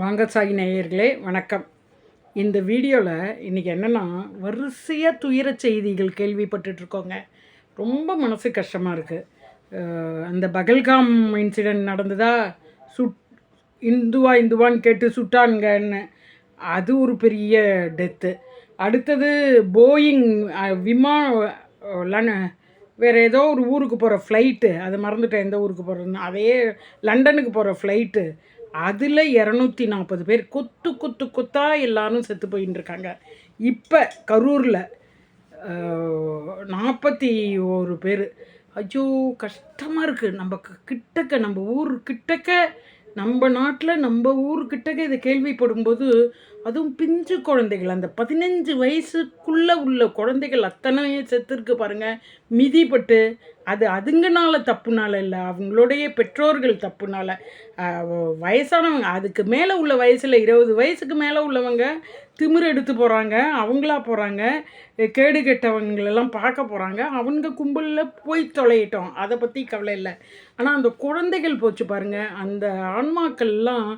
வாங்க சாய் நேயர்களே வணக்கம். இந்த வீடியோவில் இன்றைக்கி என்னென்னா வரிசையாக துயர செய்திகள் கேள்விப்பட்டுட்ருக்கோங்க. ரொம்ப மனசு கஷ்டமாக இருக்குது அந்த பகல்காம் இன்சிடெண்ட் நடந்ததா? சுட் இந்துவா இந்துவான்னு கேட்டு சுட்டானுங்கன்னு அது ஒரு பெரிய டெத்து அடுத்தது போயிங் விமான விமா வேறு ஏதோ ஒரு ஊருக்கு போகிற ஃப்ளைட்டு அது மறந்துட்டேன் எந்த ஊருக்கு போகிறதுன்னு அதே லண்டனுக்கு போகிற ஃப்ளைட்டு அதில் இரநூத்தி நாற்பது பேர் கொத்து கொத்து கொத்தா எல்லாரும் செத்து போயின்னு இருக்காங்க இப்போ கரூரில் நாற்பத்தி ஒரு பேர். ஐயோ கஷ்டமாக இருக்குது நம்ம கிட்டக்க நம்ம ஊர் கிட்டக்க நம்ம நாட்டில் நம்ம ஊர் கிட்டக்க இதை கேள்விப்படும்போது அதுவும் பிஞ்சு குழந்தைகள். அந்த பதினஞ்சு வயசுக்குள்ளே உள்ள குழந்தைகள் அத்தனையும் செத்துருக்கு பாருங்கள் மிதிப்பட்டு அது அதுங்கனால தப்புனால இல்லை அவங்களுடைய பெற்றோர்கள் தப்புனால வயசானவங்க அதுக்கு மேலே உள்ள வயசில் இருபது வயசுக்கு மேலே உள்ளவங்க திமிர் எடுத்து போகிறாங்க அவங்களா போகிறாங்க கேடு கெட்டவங்களெல்லாம் பார்க்க போகிறாங்க அவங்க கும்பலில் போய் தொலையிட்டோம் அதை பற்றி கவலை இல்லை. ஆனால் அந்த குழந்தைகள் போச்சு பாருங்கள் அந்த ஆன்மாக்கள்லாம்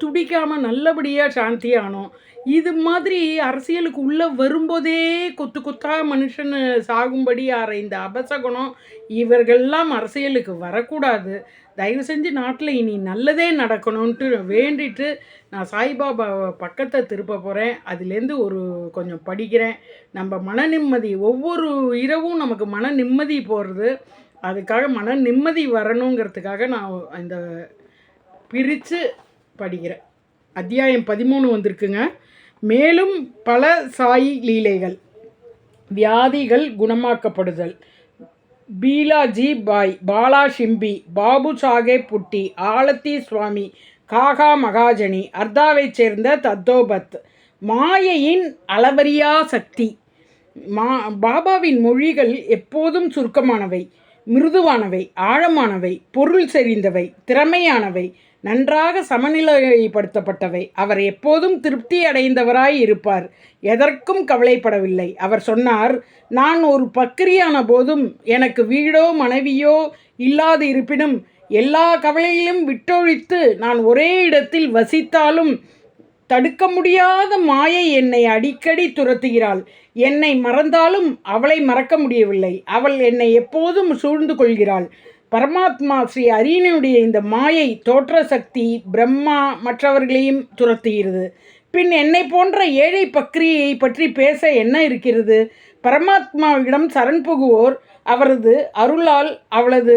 துடிக்காமல் நல்லபடியாக சாந்தி ஆனோம். இது மாதிரி அரசியலுக்கு உள்ளே வரும்போதே கொத்து கொத்தாக மனுஷன் சாகும்படி ஆற இந்த அபசகுணம் இவர்கள்லாம் அரசியலுக்கு வரக்கூடாது. தயவு செஞ்சு நாட்டில் இனி நல்லதே நடக்கணும்ன்ட்டு வேண்டிட்டு நான் சாய்பாபா பக்கத்தை திருப்ப போகிறேன் அதுலேருந்து ஒரு கொஞ்சம் படிக்கிறேன். நம்ம மன நிம்மதி ஒவ்வொரு இரவும் நமக்கு மன நிம்மதி போகிறது அதுக்காக மன நிம்மதி வரணுங்கிறதுக்காக நான் இந்த பிரித்து படிக்கிறேன் அத்தியாயம் பதிமூணு வந்திருக்குங்க. மேலும் பல சாயி லீலைகள். வியாதிகள் குணமாக்கப்படுதல். பீலாஜி பாய் பாலா ஷிம்பி பாபு சாகே புட்டி ஆலத்தி சுவாமி காகா மகாஜனி அர்தாவைச் சேர்ந்த தத்தோபத் மாயையின் அளவரியா சக்தி. மா பாபாவின் மொழிகள் எப்போதும் சுருக்கமானவை மிருதுவானவை ஆழமானவை பொருள் செறிந்தவை திறமையானவை நன்றாக சமநிலைப்படுத்தப்பட்டவை. அவர் எப்போதும் திருப்தி அடைந்தவராய் இருப்பார். எதற்கும் கவலைப்படவில்லை. அவர் சொன்னார் நான் ஒரு பக்கிரியான போதும் எனக்கு வீடோ மனைவியோ இல்லாது இருப்பினும் எல்லா கவலையிலும் விட்டொழித்து நான் ஒரே இடத்தில் வசித்தாலும் தடுக்க முடியாத மாயை என்னை அடிக்கடி துரத்துகிறாள். என்னை மறந்தாலும் அவளை மறக்க முடியவில்லை. அவள் என்னை எப்போதும் சூழ்ந்து கொள்கிறாள். பரமாத்மா ஸ்ரீ அரியனுடைய இந்த மாயை தோற்ற சக்தி பிரம்மா மற்றவர்களையும் துரத்துகிறது. பின் என்னை போன்ற ஏழை பக்ரியை பற்றி பேச என்ன இருக்கிறது? பரமாத்மாவிடம் சரண் புகுவோர் அவரது அருளால் அவளது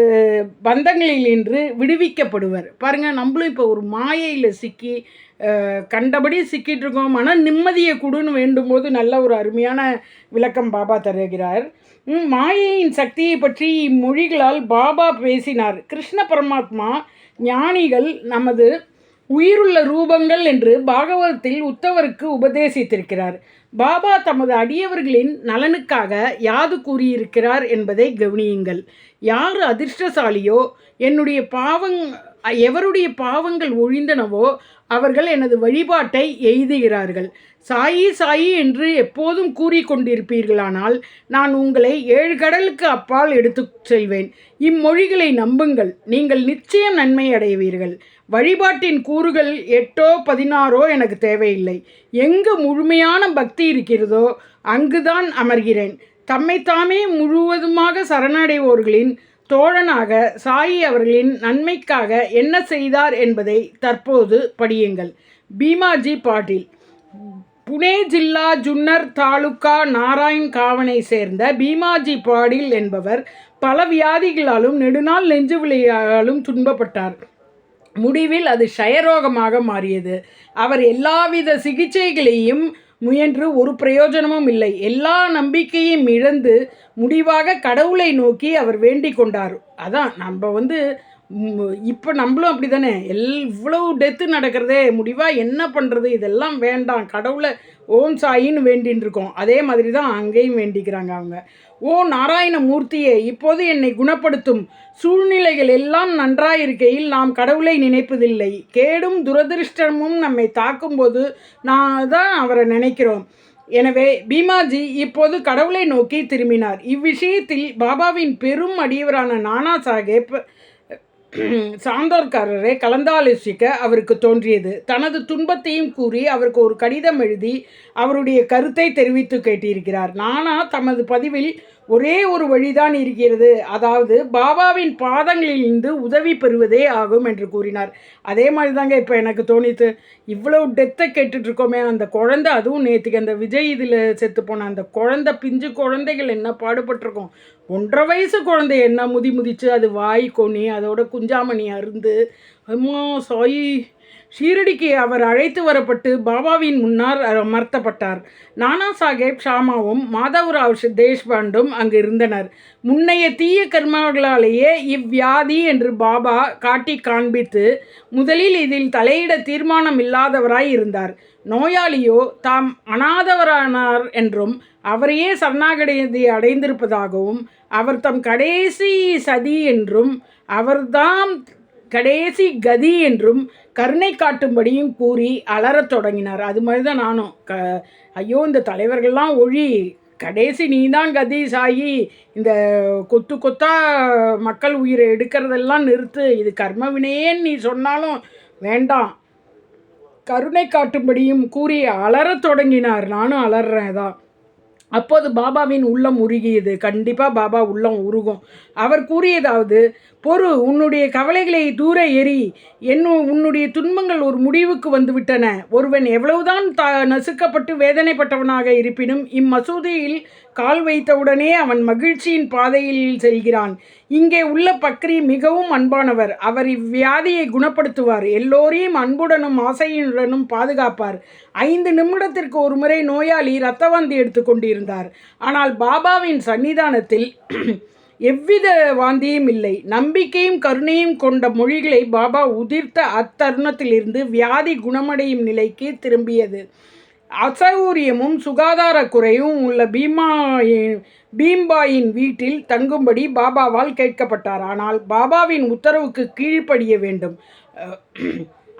பந்தங்களில் நின்று விடுவிக்கப்படுவர். பாருங்கள் நம்மளும் இப்போ ஒரு மாயையில் சிக்கி கண்டபடி சிக்கிட்டு இருக்கோம். மன நிம்மதியை கொடுன்னு வேண்டும்போது நல்ல ஒரு அருமையான விளக்கம் பாபா தருகிறார். மாயையின் சக்தியை பற்றி இம்மொழிகளால் பாபா பேசினார். கிருஷ்ண பரமாத்மா ஞானிகள் நமது உயிருள்ள ரூபங்கள் என்று பாகவதத்தில் உத்தவருக்கு உபதேசித்திருக்கிறார். பாபா தமது அடியவர்களின் நலனுக்காக யாது கூறியிருக்கிறார் என்பதை கவனியுங்கள். யார் அதிர்ஷ்டசாலியோ என்னுடைய பாவங் எவருடைய பாவங்கள் ஒழிந்தனவோ அவர்கள் எனது வழிபாட்டை எய்துகிறார்கள். சாயி சாயி என்று எப்போதும் கூறிக்கொண்டிருப்பீர்களானால் நான் உங்களை ஏழு கடலுக்கு அப்பால் எடுத்து செல்வேன். இம்மொழிகளை நம்புங்கள். நீங்கள் நிச்சயம் நன்மை அடைவீர்கள். வழிபாட்டின் கூறுகள் எட்டோ பதினாறோ எனக்கு தேவையில்லை. எங்கு முழுமையான பக்தி இருக்கிறதோ அங்குதான் அமர்கிறேன். தம்மைத்தாமே முழுவதுமாக சரணடைவோர்களின் தோழனாக சாயி அவர்களின் நன்மைக்காக என்ன செய்தார் என்பதை தற்போது படியுங்கள். பீமாஜி பாட்டீல். புனே ஜில்லா ஜுன்னர் தாலுகா நாராயண் காவனை சேர்ந்த பீமாஜி பாடில் என்பவர் பல வியாதிகளாலும் நெடுநாள் நெஞ்சு விளையாலும் துன்பப்பட்டார். முடிவில் அது ஷயரோகமாக மாறியது. அவர் எல்லாவித சிகிச்சைகளையும் முயன்று ஒரு பிரயோஜனமும் இல்லை. எல்லா நம்பிக்கையும் இழந்து முடிவாக கடவுளை நோக்கி அவர் வேண்டிக் கொண்டார். அதான் நம்ம வந்து இப்போ நம்மளும் அப்படி தானே எல் இவ்வளவு டெத்து நடக்கிறதே முடிவாக என்ன பண்ணுறது இதெல்லாம் வேண்டாம். கடவுளை ஓம் சாயின்னு வேண்டின்னு இருக்கோம். அதே மாதிரி தான் அங்கேயும் வேண்டிக்கிறாங்க அவங்க. ஓ நாராயணமூர்த்தியே இப்போது என்னை குணப்படுத்தும். சூழ்நிலைகள் எல்லாம் நன்றாயிருக்கையில் நாம் கடவுளை நினைப்பதில்லை. கேடும் துரதிருஷ்டமும் நம்மை தாக்கும்போது நான் தான் அவரை நினைக்கிறோம். எனவே பீமாஜி இப்போது கடவுளை நோக்கி திரும்பினார். இவ்விஷயத்தில் பாபாவின் பெரும் அடியவரான நானா சாஹேப் சாந்தார்காரரை கலந்தாலோசிக்க அவருக்கு தோன்றியது. தனது துன்பத்தையும் கூறி அவருக்கு ஒரு கடிதம் எழுதி அவருடைய கருத்தை தெரிவித்து கேட்டிருக்கிறார். நானா தமது பதிவில் ஒரே ஒரு வழிதான் இருக்கிறது. அதாவது பாபாவின் பாதங்களிலிருந்து உதவி பெறுவதே ஆகும் என்று கூறினார். அதே மாதிரி தாங்க இப்போ எனக்கு தோணித்து இவ்வளோ டெத்தை கேட்டுட்ருக்கோமே அந்த குழந்தை அதுவும் நேற்றுக்கு அந்த விஜய் இதில் செத்து போன அந்த குழந்தை பிஞ்சு குழந்தைகள் என்ன பாடுபட்டிருக்கோம்? ஒன்றரை வயசு குழந்தை என்ன முதி முதிச்சு அது வாய் கொனி அதோட குஞ்சாமணி அருந்து அம்மா சாயி ஷீரடிக்கு அவர் அழைத்து வரப்பட்டு பாபாவின் முன்னார் அமர்த்தப்பட்டார். நானா சாஹேப் ஷாமாவும் மாதவராவ் தேஷ்பாண்டும் அங்கு இருந்தனர். முன்னைய தீய கர்மர்களாலேயே இவ்வியாதி என்று பாபா காட்டி காண்பித்து முதலில் இதில் தலையிட தீர்மானம் இல்லாதவராய் இருந்தார். நோயாளியோ தாம் அனாதவரானார் என்றும் அவரையே சரணாகதி அடைந்திருப்பதாகவும் அவர் தம் கடைசி சதி என்றும் அவர்தாம் கடைசி கதி என்றும் கருணை காட்டும்படியும் கூறி அலறத் தொடங்கினார். அது மாதிரி தான் நானும் க ஐயோ இந்த தலைவர்கள்லாம் ஒழி கடைசி நீ தான் கதி சாயி இந்த கொத்து கொத்தா மக்கள் உயிரை எடுக்கிறதெல்லாம் நிறுத்து இது கர்ம வினையேன்னு நீ சொன்னாலும் வேண்டாம். கருணை காட்டும்படியும் கூறி அலறத் தொடங்கினார். நானும் அலறேன் தான் அப்போது பாபாவின் உள்ளம் உருகியது. கண்டிப்பாக பாபா உள்ளம் உருகும். அவர் கூறியதாவது பொறு உன்னுடைய கவலைகளை தூர எறி என்ன உன்னுடைய துன்பங்கள் ஒரு முடிவுக்கு வந்துவிட்டன. ஒருவன் எவ்வளவுதான் த நசுக்கப்பட்டு வேதனைப்பட்டவனாக இருப்பினும் இம்மசூதியில் கால் வைத்தவுடனே அவன் மகிழ்ச்சியின் பாதையில் செல்கிறான். இங்கே உள்ள பக்ரி மிகவும் அன்பானவர். அவர் இவ்வியாதியை குணப்படுத்துவார். எல்லோரையும் அன்புடனும் ஆசையுடனும் பாதுகாப்பார். ஐந்து நிமிடத்திற்கு ஒரு முறை நோயாளி இரத்தவாந்தி எடுத்துக்கொண்டிருந்தார் ஆனால் பாபாவின் சன்னிதானத்தில் எவ்வித வாந்தியும் இல்லை. நம்பிக்கையும் கருணையும் கொண்ட மொழிகளை பாபா உதிர்த்த அத்தருணத்திலிருந்து வியாதி குணமடையும் நிலைக்கு திரும்பியது. அசௌரியமும் சுகாதார குறையும் உள்ள பீமாயின் பீம்பாயின் வீட்டில் தங்கும்படி பாபாவால் கேட்கப்பட்டார். ஆனால் பாபாவின் உத்தரவுக்கு கீழ்ப்படிய வேண்டும்.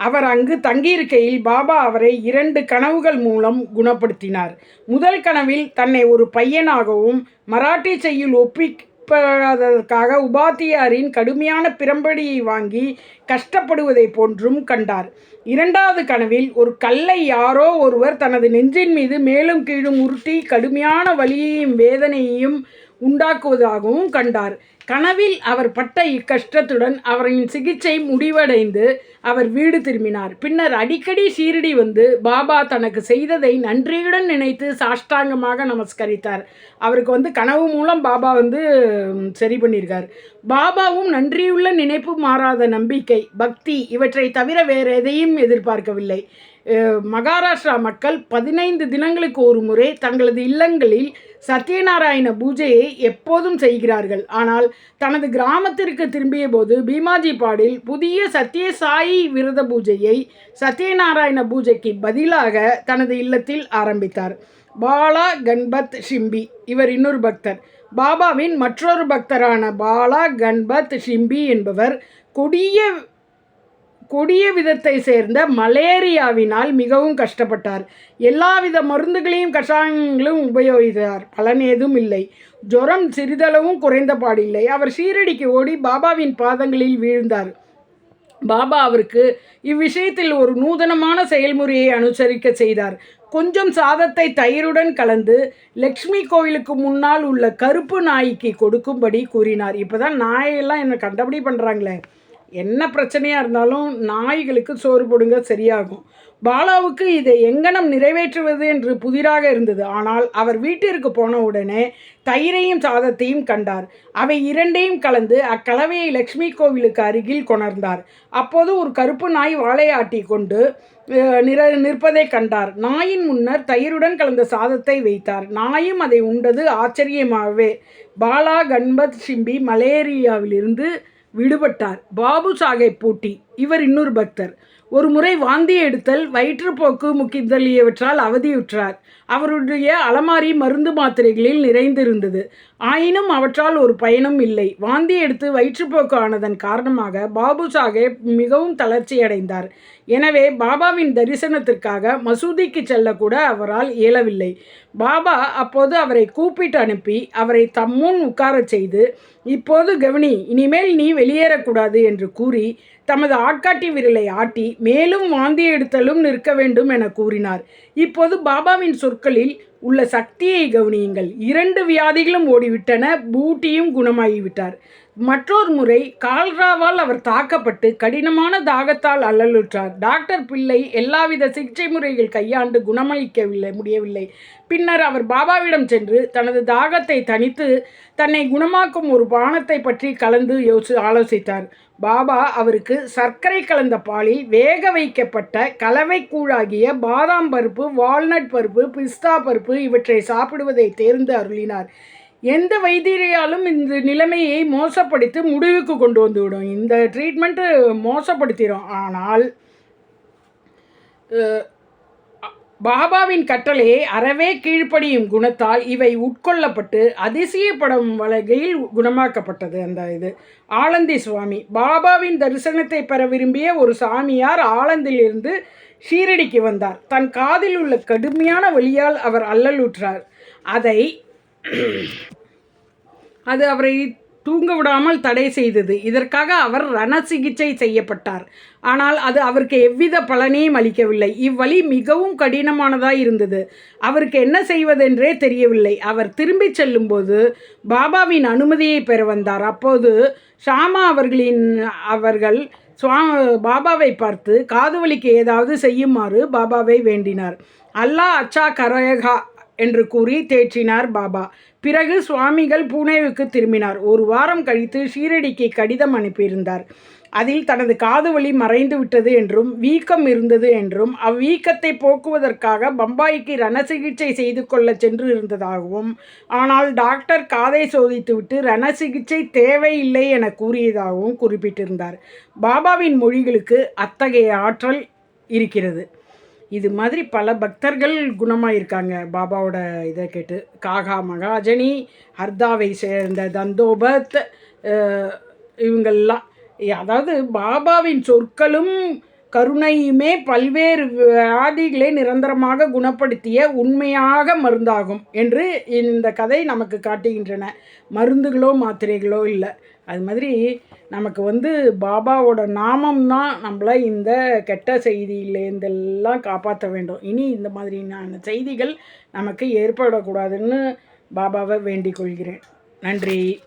அவர் அங்கு தங்கியிருக்கையில் பாபா அவரை இரண்டு கனவுகள் மூலம் குணப்படுத்தினார். முதல் கனவில் தன்னை ஒரு பையனாகவும் மராட்டி செய்யுள் ஒப்பி கஷ்டப்படாததற்காக உபாத்தியாரின் கடுமையான பிரம்படியை வாங்கி கஷ்டப்படுவதை போன்றும் கண்டார். இரண்டாவது கனவில் ஒரு கல்லை யாரோ ஒருவர் தனது நெஞ்சின் மீது மேலும் கீழும் உருட்டி கடுமையான வலியையும் வேதனையையும் உண்டாக்குவதாகவும் கண்டார். கனவில் அவர் பட்ட இக்கஷ்டத்துடன் அவரின் சிகிச்சை முடிவடைந்து அவர் வீடு திரும்பினார். பின்னர் அடிக்கடி சீரடி வந்து பாபா தனக்கு செய்ததை நன்றியுடன் நினைத்து சாஷ்டாங்கமாக நமஸ்கரித்தார். அவருக்கு வந்து கனவு மூலம் பாபா வந்து சரி பண்ணியிருக்கார். பாபாவும் நன்றியுள்ள நினைப்பு மாறாத நம்பிக்கை பக்தி இவற்றை தவிர வேறு எதையும் எதிர்பார்க்கவில்லை. மகாராஷ்டிரா மக்கள் பதினைந்து தினங்களுக்கு ஒரு முறை தங்களது இல்லங்களில் சத்யநாராயண பூஜையை எப்போதும் செய்கிறார்கள். ஆனால் தனது கிராமத்திற்கு திரும்பிய போது பீமாஜி பாடில் புதிய சத்யசாயி விரத பூஜையை சத்யநாராயண பூஜைக்கு பதிலாக தனது இல்லத்தில் ஆரம்பித்தார். பாலா கண்பத் ஷிம்பி இவர் இன்னொரு பக்தர். பாபாவின் மற்றொரு பக்தரான பாலா கண்பத் ஷிம்பி என்பவர் கொடிய கொடிய விதத்தை சேர்ந்த மலேரியாவினால் மிகவும் கஷ்டப்பட்டார். எல்லாவித மருந்துகளையும் கஷாயங்களும் உபயோகித்தார். பலன் ஏதும் இல்லை. ஜுரம் சிறிதளவும் குறைந்த பாடில்லை. அவர் சீரடிக்கு ஓடி பாபாவின் பாதங்களில் வீழ்ந்தார். பாபா அவருக்கு இவ்விஷயத்தில் ஒரு நூதனமான செயல்முறையை அனுசரிக்க செய்தார். கொஞ்சம் சாதத்தை தயிருடன் கலந்து லக்ஷ்மி கோவிலுக்கு முன்னால் உள்ள கருப்பு நாய்க்கு கொடுக்கும்படி கூறினார். இப்போ தான் நாயெல்லாம் என்னை கண்டபடி பண்ணுறாங்களே என்ன பிரச்சனையாக இருந்தாலும் நாய்களுக்கு சோறு போடுங்க சரியாகும். பாலாவுக்கு இதை எங்கனம் நிறைவேற்றுவது என்று புதிராக இருந்தது. ஆனால் அவர் வீட்டிற்கு போன உடனே தயிரையும் சாதத்தையும் கண்டார். அவை இரண்டையும் கலந்து அக்கலவையை லக்ஷ்மி கோவிலுக்கு அருகில் கொணர்ந்தார். அப்போது ஒரு கருப்பு நாய் வாழையாட்டி கொண்டு நிற நிற்பதை கண்டார். நாயின் முன்னர் தயிருடன் கலந்த சாதத்தை வைத்தார். நாயும் அதை உண்டது ஆச்சரியமாகவே. பாலா கண்பத் சிம்பி மலேரியாவிலிருந்து விடுபட்டார். பாபு சாஹேப் பூட்டி. இவர் இன்னொரு பக்தர். ஒரு முறை வாந்தி எடுத்தல் வயிற்றுப்போக்கு முக்கியதலியவற்றால் அவதியுற்றார். அவருடைய அலமாரி மருந்து மாத்திரைகளில் நிறைந்திருந்தது. ஆயினும் அவற்றால் ஒரு பயனும் இல்லை. வாந்தி எடுத்து வயிற்றுப்போக்கு ஆனதன் காரணமாக பாபு சாஹேப் மிகவும் தளர்ச்சியடைந்தார். எனவே பாபாவின் தரிசனத்திற்காக மசூதிக்கு செல்லக்கூட அவரால் இயலவில்லை. பாபா அப்போது அவரை கூப்பிட்டு அனுப்பி அவரை தம்முன் உட்காரச் செய்து இப்போது கவனி இனிமேல் நீ வெளியேறக்கூடாது என்று கூறி தமது ஆட்காட்டி விரலை ஆட்டி மேலும் வாந்தி எடுத்தலும் நிற்க வேண்டும் என கூறினார். இப்போது பாபாவின் சொற்களில் உள்ள சக்தியை கவனியுங்கள். இரண்டு வியாதிகளும் ஓடிவிட்டன பூட்டியும் குணமாகிவிட்டார். மற்றொரு முறை கால்ராவால் அவர் தாக்கப்பட்டு கடினமான தாகத்தால் அல்லலுற்றார். டாக்டர் பிள்ளை எல்லாவித சிகிச்சை முறைகள் கையாண்டு குணமளிக்கவில்லை முடியவில்லை. பின்னர் அவர் பாபாவிடம் சென்று தனது தாகத்தை தணித்து தன்னை குணமாக்கும் ஒரு பானத்தை பற்றி கலந்து யோசி ஆலோசித்தார். பாபா அவருக்கு சர்க்கரை கலந்த பாலில் வேக வைக்கப்பட்ட கலவை கூழாகிய பாதாம் பருப்பு வால்நட் பருப்பு பிஸ்தா பருப்பு இவற்றை சாப்பிடுவதை தேர்ந்து அருளினார். எந்த வைத்தியரையாலும் இந்த நிலைமையை மோசப்படுத்தி முடிவுக்கு கொண்டு வந்துவிடும் இந்த ட்ரீட்மெண்ட்டு மோசப்படுத்திடும் ஆனால் பாபாவின் கட்டளையை அறவே கீழ்ப்படியும் குணத்தால் இவை உட்கொள்ளப்பட்டு அதிசயப்படும் வகையில் குணமாக்கப்பட்டது. அந்த இது ஆலந்தி சுவாமி. பாபாவின் தரிசனத்தை பெற விரும்பிய ஒரு சாமியார் ஆலந்திலிருந்து ஷீரடிக்கு வந்தார். தன் காதில் உள்ள கடுமையான வழியால் அவர் அல்லலுற்றார். அதை அது அவரை தூங்க விடாமல் தடை செய்தது. இதற்காக அவர் ரண சிகிச்சை செய்யப்பட்டார். ஆனால் அது அவருக்கு எவ்வித பலனையும் அளிக்கவில்லை. இவ்வழி மிகவும் கடினமானதாக இருந்தது. அவருக்கு என்ன செய்வதென்றே தெரியவில்லை. அவர் திரும்பிச் செல்லும்போது பாபாவின் அனுமதியை பெற வந்தார். அப்போது ஷாமா அவர்களின் அவர்கள் சுவா பாபாவை பார்த்து காதுவலிக்கு ஏதாவது செய்யுமாறு பாபாவை வேண்டினார். அல்லாஹ் அச்சா கரேகா என்று கூறி தேற்றினார் பாபா. பிறகு சுவாமிகள் பூனேவுக்கு திரும்பினார். ஒரு வாரம் கழித்து ஷீரடிக்கு கடிதம் அனுப்பியிருந்தார். அதில் தனது காது வலி மறைந்து விட்டது என்றும் வீக்கம் இருந்தது என்றும் அவ்வீக்கத்தை போக்குவதற்காக பம்பாய்க்கு ரண சிகிச்சை செய்து கொள்ள சென்று இருந்ததாகவும் ஆனால் டாக்டர் காதை சோதித்துவிட்டு ரண சிகிச்சை தேவையில்லை என கூறியதாகவும் குறிப்பிட்டிருந்தார். பாபாவின் மொழிகளுக்கு அத்தகைய ஆற்றல் இருக்கிறது. இது மாதிரி பல பக்தர்கள் குணமாயிருக்காங்க. பாபாவோட இதை கேட்டு காகா மகாஜனி ஹர்தாவை சேர்ந்த தந்தோபத் இவங்கள்லாம் அதாவது பாபாவின் சொற்களும் கருணையுமே பல்வேறு வியாதிகளை நிரந்தரமாக குணப்படுத்திய உண்மையாக மருந்தாகும் என்று இந்த கதை நமக்கு காட்டுகின்றன. மருந்துகளோ மாத்திரைகளோ இல்லை. அது மாதிரி நமக்கு வந்து பாபாவோட நாமம் தான் நம்மளை இந்த கெட்ட செய்தியிலேருந்தெல்லாம் காப்பாற்ற வேண்டும். இனி இந்த மாதிரியான செய்திகள் நமக்கு ஏற்படக்கூடாதுன்னு பாபாவை வேண்டிக் கொள்கிறேன். நன்றி.